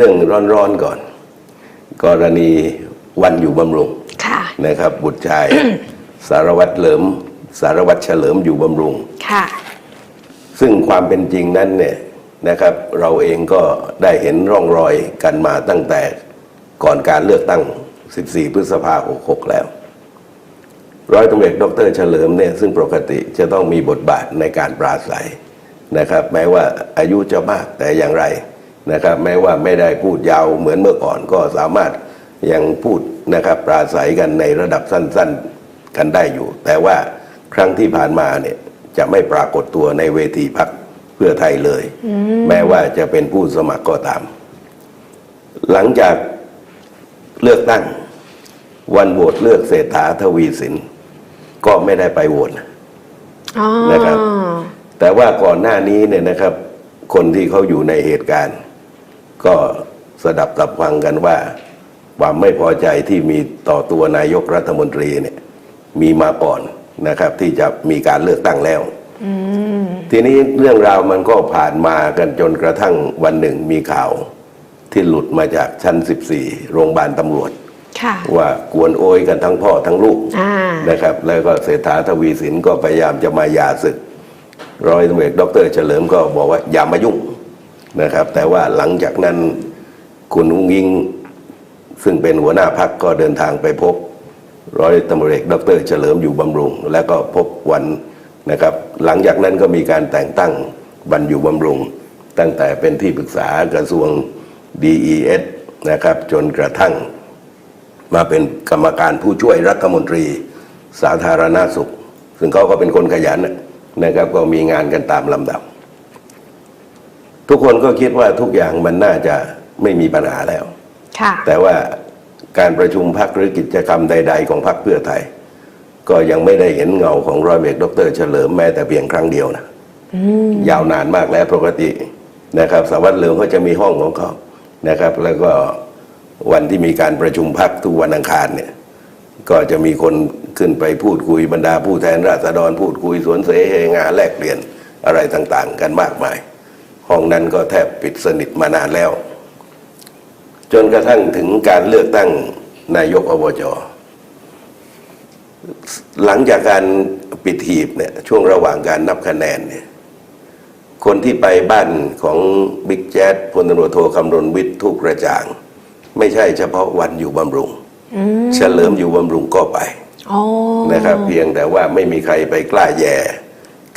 เรื่องร้อนๆก่อน กรณีวันอยู่บำรุงค่ะนะครับ บุตรชายสารวัตรเหลิม สารวัตรเฉลิมอยู่บำรุงค่ะ ซึ่งความเป็นจริงนั้นเนี่ยนะครับ เราเองก็ได้เห็นร่องรอยกันมาตั้งแต่ก่อนการเลือกตั้ง 14 พฤษภาคม 66 แล้ว ร้อยตำรวจดรเฉลิมเนี่ยซึ่งปกติจะต้องมีบทบาทในการปราศัยนะครับ แม้ว่าอายุจะมากแต่อย่างไร นะครับ แม้ว่าไม่ได้พูดยาวเหมือนเมื่อก่อนก็สามารถยังพูดนะครับปราศัยกันในระดับสั้นๆกันได้อยู่ แต่ว่าครั้งที่ผ่านมาเนี่ยจะไม่ปรากฏตัวในเวทีพักเพื่อไทยเลย แม้ว่าจะเป็นผู้สมัครก็ตาม หลังจากเลือกตั้ง วันโหวตเลือกเศรษฐาทวีสิน ก็ไม่ได้ไปโหวตนะอ๋อนะครับ แต่ว่าก่อนหน้านี้เนี่ยนะครับ คนที่เขาอยู่ในเหตุการณ์ ก็สดับตับฟังกันว่า ความไม่พอใจที่มีต่อตัวนายกรัฐมนตรีเนี่ยมีมาก่อนนะครับ ที่จะมีการเลือกตั้งแล้วทีนี้เรื่องราวมันก็ผ่านมากันจนกระทั่งวันหนึ่งมีข่าวที่หลุดมาจากชั้น 14 โรงพยาบาลตำรวจค่ะว่ากวนโอยกันทั้งพ่อทั้งลูกอ่านะครับ แล้วก็เศรษฐาทวีสินก็พยายามจะมาหยาศึก ร้อยตำรวจดรเฉลิมก็บอกว่าอย่ามายุ่ง นะครับ แต่ว่าหลังจากนั้นคุณอุ้งยิง ซึ่งเป็นหัวหน้าพักก็เดินทางไปพบร้อยตำรวจเอกดรเฉลิมอยู่บำรุง แล้วก็พบวันนะครับ หลังจากนั้นก็มีการแต่งตั้งบรรอยู่บำรุง ตั้งแต่เป็นที่ปรึกษากระทรวง DES นะครับ จนกระทั่งมาเป็นกรรมการผู้ช่วยรัฐมนตรีสาธารณาสุข ซึ่งเขาก็เป็นคนขยันนะครับ ก็มีงานกันตามลำดับ ทุกคนก็คิดว่าทุกอย่างมันน่าจะไม่มีปัญหาแล้วค่ะแต่ว่าการประชุมพักหรือกิจกรรมใด ๆ ของพักเพื่อไทย ก็ยังไม่ได้เห็นเงาของร้อยเอกดรเฉลิมแม้แต่เพียงครั้งเดียวนะยาวนานมากแล้วปกตินะครับสารวัตรเหลิมก็จะมีห้องของเขานะครับ แล้วก็วันที่มีการประชุมพักทุกวันอังคารเนี่ย ก็จะมีคนขึ้นไปพูดคุยบรรดาผู้แทนราษฎรพูดคุยสวนเสเฮงาแลกเปลี่ยนอะไรต่างๆ กันมากมาย ห้องนั้นก็แทบปิดสนิทมานานแล้ว จนกระทั่งถึงการเลือกตั้งนายกอบจหลังจากการปิดหีบเนี่ยช่วงระหว่างการนับคะแนนเนี่ยคนที่ไปบ้านของบิ๊กแจ๊ดพลตำรวจโทคำรณวิทย์ทุกกระจ่าง ไม่ใช่เฉพาะวันอยู่บำรุงเฉลิมอยู่บำรุงก็ไปอ๋อนะครับ เพียงแต่ว่าไม่มีใครไปกล้าแย่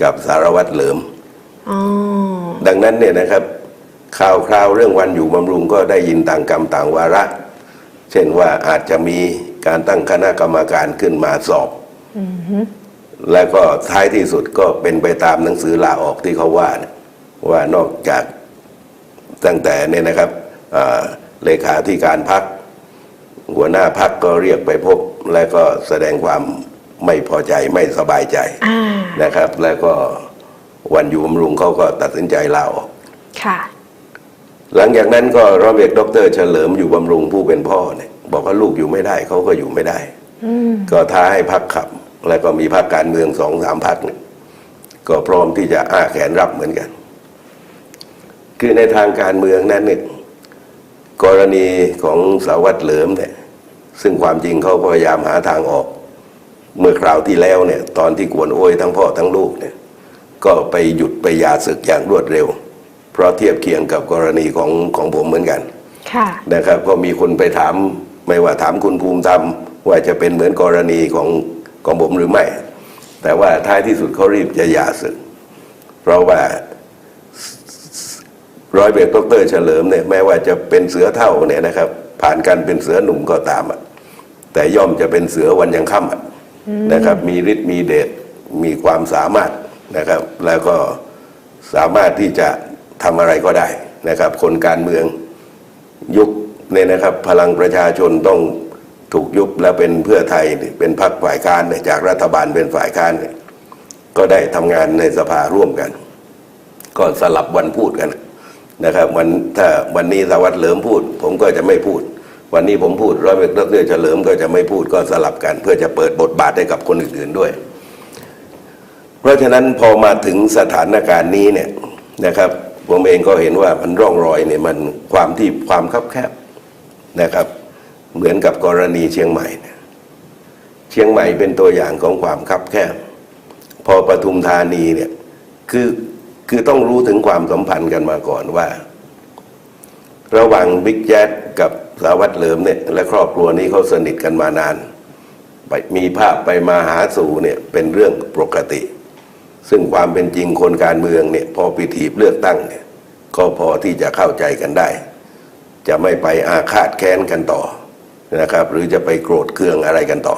กับสารวัตรเหลิมอ๋อ ดังนั้นเนี่ยนะครับข่าวคราวเรื่องวันอยู่บำรุงก็ได้ยินต่างกรรมต่างวาระ เช่นว่าอาจจะมีการตั้งคณะกรรมการขึ้นมาสอบแล้วก็ท้ายที่สุดก็เป็นไปตามหนังสือลาออกที่เขาว่านะว่านอกจากตั้งแต่เนี่ยนะครับอ่าเลขาธิการพักหัวหน้าพักก็เรียกไปพบ และก็แสดงความไม่พอใจไม่สบายใจอ่านะครับ แล้วก็ วันอยู่บำรุงเขาก็ตัดสินใจลาออกค่ะ หลังจากนั้นก็ร้อยเอกดรเฉลิมอยู่บำรุงผู้เป็นพ่อเนี่ยบอกว่าลูกอยู่ไม่ได้เขาก็อยู่ไม่ได้ก็ท้าให้พักขับ แล้วก็มีพักการเมืองสองสามพักเนี่ยก็พร้อมที่จะอ้าแขนรับเหมือนกัน คือในทางการเมืองนั้นเนี่ยกรณีของสารวัตรเหลิมเนี่ยซึ่งความจริงเขาก็พยายามหาทางออก เมื่อคราวที่แล้วเนี่ย ตอนที่กวนโอยทั้งพ่อทั้งลูกเนี่ย ก็ไปหยุดไปหยาศึกอย่างรวดเร็ว เพราะเทียบเคียงกับกรณีของของผมเหมือนกันค่ะนะครับ ก็มีคนไปถามไม่ว่าถามคุณภูมิธรรมว่าจะเป็นเหมือนกรณีของของผมหรือไม่ แต่ว่าท้ายที่สุดเขารีบจะหย่าศึก เพราะว่าร้อยเบกดรเฉลิมเนี่ยแม้ว่าจะเป็นเสือเท่าเนี่ยนะครับ ผ่านการเป็นเสือหนุ่มก็ตามอะแต่ย่อมจะเป็นเสือวันยังค่ำอะนะครับ มีฤทธิ์มีเดชมีความสามารถ นะครับ แล้วก็สามารถที่จะทำอะไรก็ได้นะครับ คนการเมืองยุคเนี่ยนะครับ พลังประชาชนต้องถูกยุบแล้วเป็นเพื่อไทยเป็นพรรคฝ่ายค้านจากรัฐบาลเป็นฝ่ายค้านก็ได้ทำงานในสภาร่วมกัน ก็สลับวันพูดกันนะครับวันถ้าวันนี้สารวัตรเหลิมพูด ผมก็จะไม่พูด วันนี้ผมพูดร้อยเอกดรเฉลิมก็จะไม่พูดก็สลับกัน เพื่อจะเปิดบทบาทให้กับคนอื่นๆด้วย เพราะฉะนั้นพอมาถึงสถานการณ์นี้เนี่ยนะครับผมเองก็เห็นว่ามันร่องรอยเนี่ยมันความที่ความคับแคบนะครับ เหมือนกับกรณีเชียงใหม่ เชียงใหม่เป็นตัวอย่างของความคับแคบ พอปทุมธานีเนี่ยคือคือต้องรู้ถึงความสัมพันธ์กันมาก่อนว่า ระหว่างบิ๊กแจ๊ดกับสาวัตรเหลิมเนี่ยและครอบครัวนี้เขาสนิทกันมานานไปมีภาพไปมาหาสู่เนี่ยเป็นเรื่องปกติ ซึ่งความเป็นจริงคนการเมืองเนี่ยพอปิถีบเลือกตั้งเนี่ยก็พอที่จะเข้าใจกันได้ จะไม่ไปอาฆาตแค้นกันต่อนะครับ หรือจะไปโกรธเคืองอะไรกันต่อ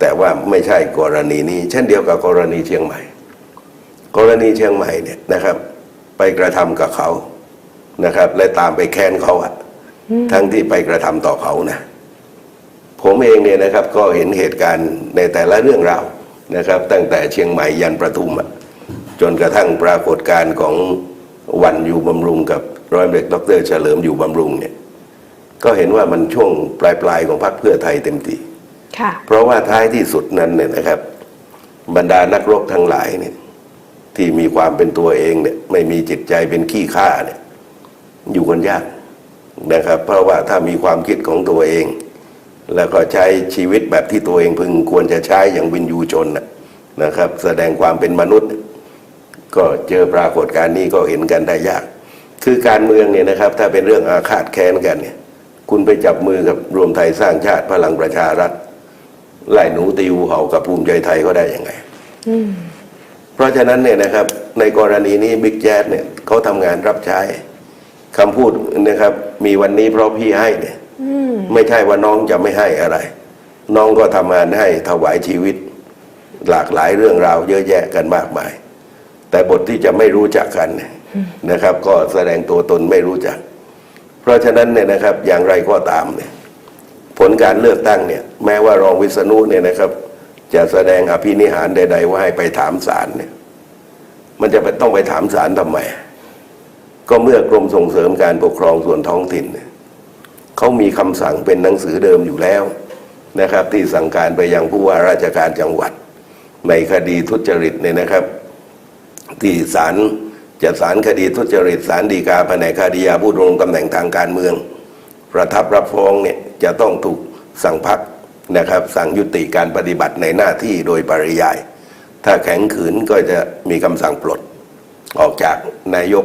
แต่ว่าไม่ใช่กรณีนี้ เช่นเดียวกับกรณีเชียงใหม่ กรณีเชียงใหม่เนี่ยนะครับ ไปกระทำกับเขานะครับ และตามไปแค้นเขาอะทั้งที่ไปกระทำต่อเขานะผมเองเนี่ยนะครับ ก็เห็นเหตุการณ์ในแต่ละเรื่องราว นะครับ ตั้งแต่เชียงใหม่ยันประทุมอะจนกระทั่งปรากฏการณ์ของวันอยู่บำรุงกับร้อยเอกดรเฉลิมอยู่บำรุงเนี่ยก็เห็นว่ามันช่วงปลายปลายๆของพรรคเพื่อไทยเต็มทีค่ะเพราะว่าท้ายที่สุดนั้นเนี่ยนะครับ บรรดานักรบทั้งหลายเนี่ยที่มีความเป็นตัวเองเนี่ยไม่มีจิตใจเป็นขี้ข้าเนี่ยอยู่กันยากนะครับ เพราะว่าถ้ามีความคิดของตัวเอง แล้วก็ใช้ชีวิตแบบที่ตัวเองพึงควรจะใช้อย่างวินยูชนนะครับ แสดงความเป็นมนุษย์ ก็เจอปรากฏการณ์นี้ก็เห็นกันได้ยาก คือการเมืองเนี่ยนะครับ ถ้าเป็นเรื่องอาฆาตแค้นกันเนี่ย คุณไปจับมือกับรวมไทยสร้างชาติพลังประชารัฐไล่หนูตีหูเห่ากับภูมิใจไทยก็ได้ยังไงเพราะฉะนั้นเนี่ยนะครับ ในกรณีนี้บิ๊กแจ๊ดเนี่ยเขาทำงานรับใช้คำพูดนะครับ มีวันนี้เพราะพี่ให้เนี่ย ไม่ใช่ว่าน้องจะไม่ให้อะไร น้องก็ทำงานให้ถวายชีวิต หลากหลายเรื่องราวเยอะแยะกันมากมาย แต่บทที่จะไม่รู้จักกันนะครับ ก็แสดงตัวตนไม่รู้จัก เพราะฉะนั้นเนี่ยนะครับอย่างไรก็ตามเนี่ยผลการเลือกตั้งเนี่ยแม้ว่ารองวิษณุเนี่ยนะครับ จะแสดงอภินิหารใด ๆ ว่าให้ไปถามศาลเนี่ย มันจะต้องไปถามศาลทำไมก็เมื่อกรมส่งเสริมการปกครองส่วนท้องถิ่นเนี่ย เขามีคำสั่งเป็นหนังสือเดิมอยู่แล้วนะครับ ที่สั่งการไปยังผู้ว่าราชการจังหวัด ในคดีทุจริตเนี่ยนะครับ ที่ศาลจะศาลคดีทุจริตศาลฎีกาแผนกคดียาผู้ดำรงตำแหน่งทางการเมือง ประทับรับฟ้องเนี่ยจะต้องถูกสั่งพักนะครับ สั่งยุติการปฏิบัติในหน้าที่โดยปริยาย ถ้าแข็งขืนก็จะมีคำสั่งปลด ออกจากนายก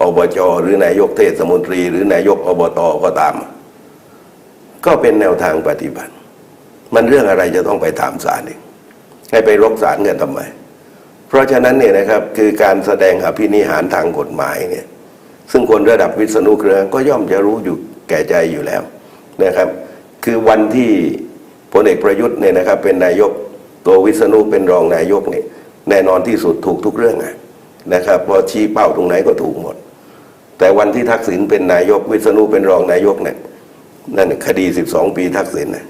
อบจหรือนายกเทศมนตรี หรือนายกอบตก็ตาม ก็เป็นแนวทางปฏิบัติ มันเรื่องอะไรจะต้องไปถามศาลเองให้ไปรบศาลกันทำไม เพราะฉะนั้นเนี่ยนะครับคือการแสดงอภินิหารทางกฎหมายเนี่ยซึ่งคนระดับวิษณุเครือก็ย่อมจะรู้อยู่แก่ใจอยู่แล้วนะครับ คือวันที่พลเอกประยุทธ์เนี่ยนะครับ เป็นนายกตัววิษณุเป็นรองนายกเนี่ยแน่นอนที่สุดถูกทุกเรื่องอะนะครับ พอชี้เป้าตรงไหนก็ถูกหมด แต่วันที่ทักษิณเป็นนายกวิษณุเป็นรองนายกเนี่ย นั่นคดี 12 ปีทักษิณนะ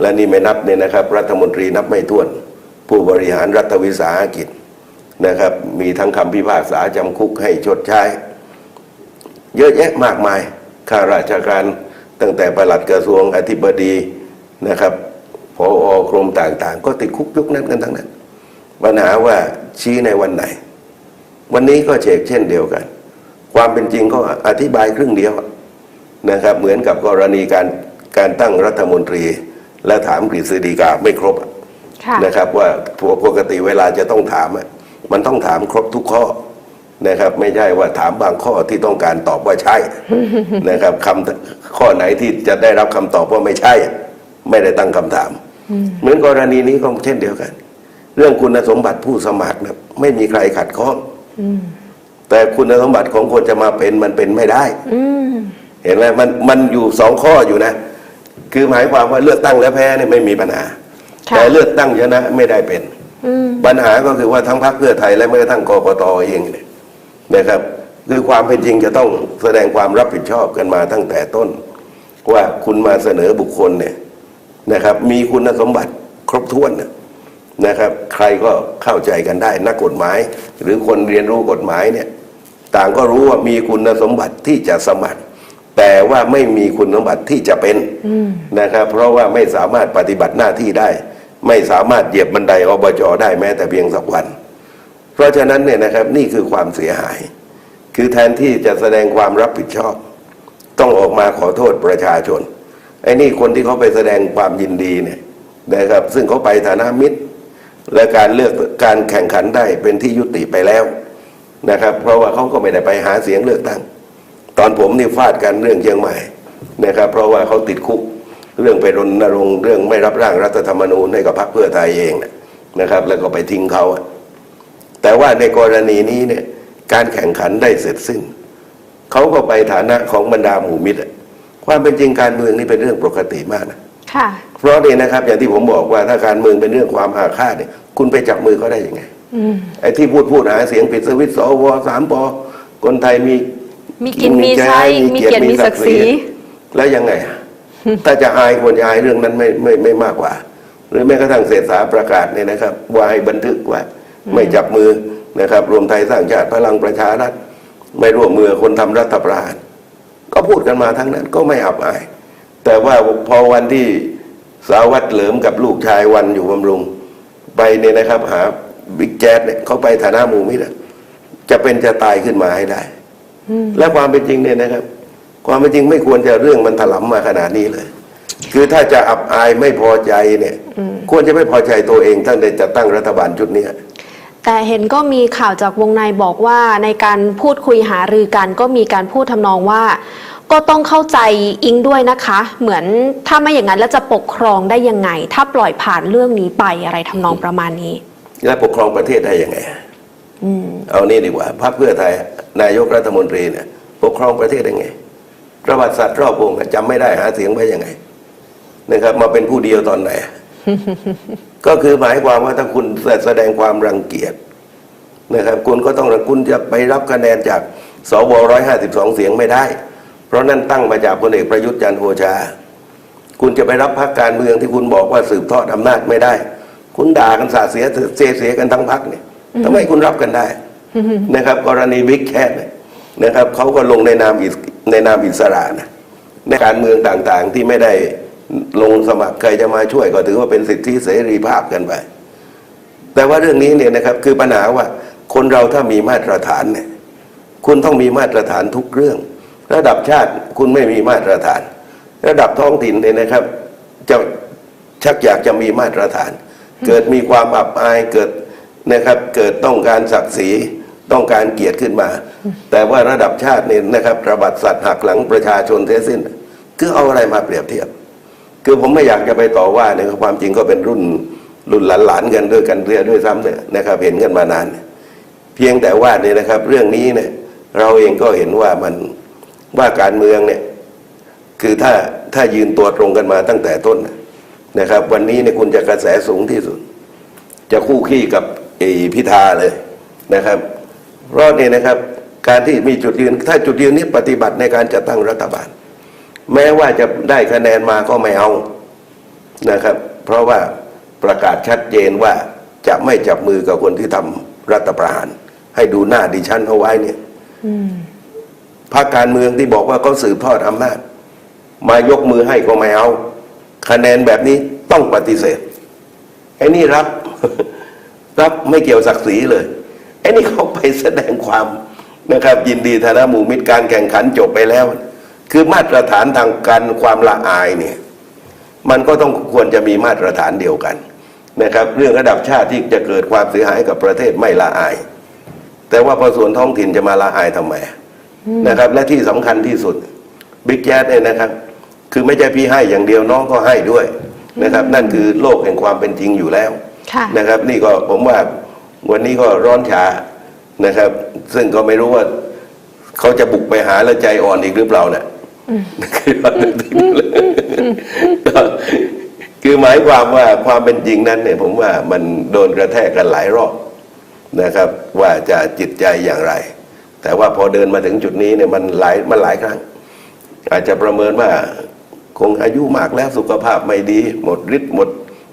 และนี่ไม่นับเนี่ยนะครับ รัฐมนตรีนับไม่ถ้วน ผู้บริหารรัฐวิสาหกิจนะครับ มีทั้งคำพิพากษาจำคุกให้ชดใช้ เยอะแยะมากมายข้าราชการตั้งแต่ปลัดกระทรวงอธิบดีนะครับพออกรมต่างๆ ก็ติดคุกยุคนั้นกันทั้งนั้น ปัญหาว่าชี้ในวันไหน วันนี้ก็เชกเช่นเดียวกัน ความเป็นจริงก็อธิบายครึ่งเดียว นะครับเหมือนกับกรณีการการตั้งรัฐมนตรี และถามกฤษฎีกาไม่ครบอะค่ะนะครับว่าปกติเวลาจะต้องถามอะมันต้องถามครบทุกข้อนะครับ ไม่ใช่ว่าถามบางข้อที่ต้องการตอบว่าใช่นะครับคำข้อไหนที่จะได้รับคำตอบว่าไม่ใช่ ไม่ได้ตั้งคำถาม เหมือนกรณีนี้ก็เช่นเดียวกัน เรื่องคุณสมบัติผู้สมัครนะไม่มีใครขัดข้องอืมแต่คุณสมบัติของคนจะมาเป็นมันเป็นไม่ได้อืม เห็นไหมมันมันอยู่สองข้ออยู่นะ คือหมายความว่าเลือกตั้งแล้วแพ้เนี่ยไม่มีปัญหาค่ะแต่เลือกตั้งชนะไม่ได้เป็นอืมปัญหาก็คือว่าทั้งพรรคเพื่อไทยและแม้กระทั่งกกตเองเนี่ยนะครับ คือความเป็นจริงจะต้องแสดงความรับผิดชอบกันมาตั้งแต่ต้น ว่าคุณมาเสนอบุคคลเนี่ยนะครับ มีคุณสมบัติครบถ้วนนะนะครับ ใครก็เข้าใจกันได้นักกฎหมาย หรือคนเรียนรู้กฎหมายเนี่ย ต่างก็รู้ว่ามีคุณสมบัติที่จะสมัคร แต่ว่าไม่มีคุณสมบัติที่จะเป็นอืมนะครับ เพราะว่าไม่สามารถปฏิบัติหน้าที่ได้ ไม่สามารถเหยียบบันไดอบจได้แม้แต่เพียงสักวัน เพราะฉะนั้นเนี่ยนะครับนี่คือความเสียหาย คือแทนที่จะแสดงความรับผิดชอบ ต้องออกมาขอโทษประชาชนไอ้นี่คนที่เขาไปแสดงความยินดีเนี่ยนะครับ ซึ่งเขาไปฐานะมิตร และการเลือกการแข่งขันได้เป็นที่ยุติไปแล้วนะครับ เพราะว่าเขาก็ไม่ได้ไปหาเสียงเลือกตั้ง ตอนผมนี่ฟาดกันเรื่องเชียงใหม่นะครับ เพราะว่าเขาติดคุกเรื่องไปรณรงค์เรื่องไม่รับร่างรัฐธรรมนูญให้กับพรรคเพื่อไทยเองนะครับ แล้วก็ไปทิ้งเขาอะแต่ว่าในกรณีนี้เนี่ยการแข่งขันได้เสร็จสิ้นเขาก็ไปฐานะของบรรดาหมู่มิตรอะความเป็นจริงการเมืองนี่เป็นเรื่องปกติมากนะค่ะเพราะนี่นะครับ อย่างที่ผมบอกว่าถ้าการเมืองเป็นเรื่องความอาฆาตเนี่ย คุณไปจับมือเขาได้ยังไงอืมไอ้ที่พูดพูดหาเสียงปิดสวิตช์สวสามปอคนไทยมี มีกินมีใช้ มีเกียรติมีศักดิ์ศรีแล้วยังไงอะถ้าจะอายควรจะอายเรื่องนั้นไม่ไม่ไม่มากกว่า หรือแม้กระทั่งเศรษฐาประกาศเนี่ยนะครับ ว่าให้บันทึกว่าไม่จับมือนะครับ รวมไทยสร้างชาติพลังประชารัฐไม่ร่วมมือคนทำรัฐประหารก็พูดกันมาทั้งนั้นก็ไม่อับอาย แต่ว่าพอวันที่สาวัตรเหลิมกับลูกชายวันอยู่บำรุง ไปเนี่ยนะครับ หาบิ๊กแจ๊ดเนี่ยเขาไปฐานะหมู่มิตรอะจะเป็นจะตายขึ้นมาให้ได้ และความเป็นจริงเนี่ยนะครับ ความเป็นจริงไม่ควรจะเรื่องมันถลำมาขนาดนี้เลย คือถ้าจะอับอายไม่พอใจเนี่ย ควรจะไม่พอใจตัวเองตั้งแต่จะตั้งรัฐบาลชุดเนี้ยแต่เห็นก็มีข่าวจากวงในบอกว่าในการพูดคุยหารือกัน ก็มีการพูดทำนองว่า ก็ต้องเข้าใจอิงด้วยนะคะ เหมือนถ้าไม่อย่างนั้นแล้วจะปกครองได้ยังไง ถ้าปล่อยผ่านเรื่องนี้ไปอะไรทำนองประมาณนี้ และปกครองประเทศได้ยังไงอืม เอานี่ดีกว่าพรรคเพื่อไทย นายกรัฐมนตรีเนี่ยปกครองประเทศได้ไง ประวัติศาสตร์รอบวงอะจำไม่ได้หาเสียงไปยังไงนะครับ มาเป็นผู้เดียวตอนไหน ก็คือหมายความว่าถ้าคุณแสดงความรังเกียจนะครับคุณก็ต้องคุณจะไปรับคะแนนจากสวร้อยห้าสิบสองเสียงไม่ได้ เพราะนั่นตั้งมาจากพลเอกประยุทธ์จันทร์โอชา คุณจะไปรับพรรคการเมืองที่คุณบอกว่าสืบทอดอำนาจไม่ได้ คุณด่ากันสาดเสียเสียเสียกันทั้งพรรคเนี่ย ทำไมคุณรับกันได้นะครับ กรณีบิ๊กแคทนะครับเขาก็ลงในนามในนามอิสระนะในการเมืองต่างๆที่ไม่ได้ลงสมัครใครจะมาช่วยก็ถือว่าเป็นสิทธิเสรีภาพกันไป แต่ว่าเรื่องนี้เนี่ยนะครับคือปัญหาว่าคนเราถ้ามีมาตรฐานเนี่ยคุณต้องมีมาตรฐานทุกเรื่อง ระดับชาติคุณไม่มีมาตรฐาน ระดับท้องถิ่นเนี่ยนะครับ จะชักอยากจะมีมาตรฐาน เกิดมีความอับอายเกิด นะครับ เกิดต้องการศักดิ์ศรีต้องการเกียรติขึ้นมา แต่ว่าระดับชาติเนี่ยนะครับระบัดสัตว์หักหลังประชาชนเสียสิ้น คือเอาอะไรมาเปรียบเทียบ คือผมไม่อยากจะไปต่อว่าเนี่ยความจริงก็เป็นรุ่นรุ่นหลานๆกันด้วยกันเรื่อยด้วยซ้ำเนี่ยนะครับเห็นกันมานาน เพียงแต่ว่าเนี่ยนะครับ เรื่องนี้เนี่ยเราเองก็เห็นว่ามันว่าการเมืองเนี่ยคือถ้าถ้ายืนตัวตรงกันมาตั้งแต่ต้นนะนะครับ วันนี้เนี่ยคุณจะกระแสสูงที่สุด จะคู่ขี้กับ เอพิธาเลยนะครับเพราะเนี่ยนะครับ การที่มีจุดยืนถ้าจุดยืนนี้ปฏิบัติในการจัดตั้งรัฐบาล แม้ว่าจะได้คะแนนมาก็ไม่เอานะครับ เพราะว่าประกาศชัดเจนว่าจะไม่จับมือกับคนที่ทำรัฐประหาร ให้ดูหน้าดิฉันเอาไว้เนี่ยอืมพรรคการเมืองที่บอกว่าเขาสืบทอดอำนาจ มายกมือให้ก็ไม่เอา คะแนนแบบนี้ต้องปฏิเสธไอ้นี่รับ รับไม่เกี่ยวศักดิ์ศรีเลยไอ้นี่เขาไปแสดงความนะครับ ยินดีฐานะหมู่มิตรการแข่งขันจบไปแล้ว คือมาตรฐานทางการความละอายเนี่ยมันก็ต้องควรจะมีมาตรฐานเดียวกันนะครับ เรื่องระดับชาติที่จะเกิดความเสียหายกับประเทศไม่ละอาย แต่ว่าพอส่วนท้องถิ่นจะมาละอายทำไมนะครับ และที่สำคัญที่สุดบิ๊กแจ๊ดเนี่ยนะครับ คือไม่ใช่พี่ให้อย่างเดียวน้องก็ให้ด้วยนะครับ นั่นคือโลกแห่งความเป็นจริงอยู่แล้ว นะครับ นี่ก็ผมว่าวันนี้ก็ร้อนชานะครับ ซึ่งก็ไม่รู้ว่าเขาจะบุกไปหาแล้วใจอ่อนอีกหรือเปล่าเนี่ยคือว่าก็คือหมายความว่าความเป็นจริงนั้นเนี่ย ผมว่ามันโดนกระแทกกันหลายรอบนะครับ ว่าจะจิตใจอย่างไร แต่ว่าพอเดินมาถึงจุดนี้เนี่ยมันหลายมันหลายครั้ง อาจจะประเมินว่า คงอายุมากแล้วสุขภาพไม่ดี หมดฤทธิ์หมด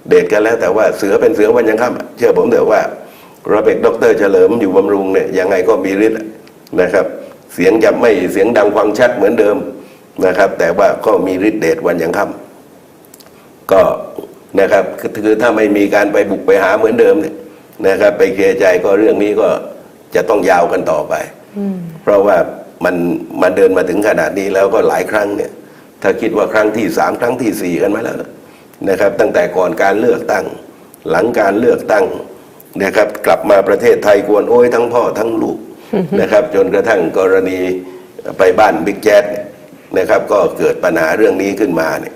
เดชกันแล้วแต่ว่าเสือเป็นเสือวันยังค่ำเชื่อผมเถอะว่าระเบกด็อกเตอร์เฉลิมอยู่บำรุงเนี่ยยังไงก็มีฤทธิ์นะครับ เสียงจะไม่เสียงดังฟังชัดเหมือนเดิมนะครับ แต่ว่าก็มีฤทธิ์เดชวันยังค่ำก็นะครับคือถ้าไม่มีการไปบุกไปหาเหมือนเดิมเนี่ยนะครับ ไปเคลียร์ใจก็เรื่องนี้ก็จะต้องยาวกันต่อไปอเพราะว่ามันมันเดินมาถึงขนาดนี้แล้วก็หลายครั้งเนี่ย ถ้าคิดว่าครั้งที่สามครั้งที่สี่กันมาแล้ว นะครับ ตั้งแต่ก่อนการเลือกตั้ง หลังการเลือกตั้งนะครับ กลับมาประเทศไทยกวนโอ้ยทั้งพ่อทั้งลูกนะครับ จนกระทั่งกรณีไปบ้านบิ๊กแจ๊ดเนี่ยนะครับ ก็เกิดปัญหาเรื่องนี้ขึ้นมาเนี่ย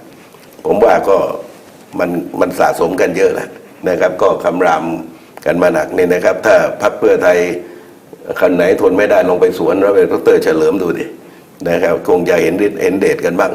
ผมว่าก็มันมันสะสมกันเยอะแล้วนะครับ ก็คำรามกันมาหนักเนี่ยนะครับ ถ้าพรรคเพื่อไทยคนไหนทนไม่ได้ลองไปสวนแล้วไปดรเฉลิมดูดินะครับ คงจะเห็นฤทธิ์เห็นเดชกันบ้าง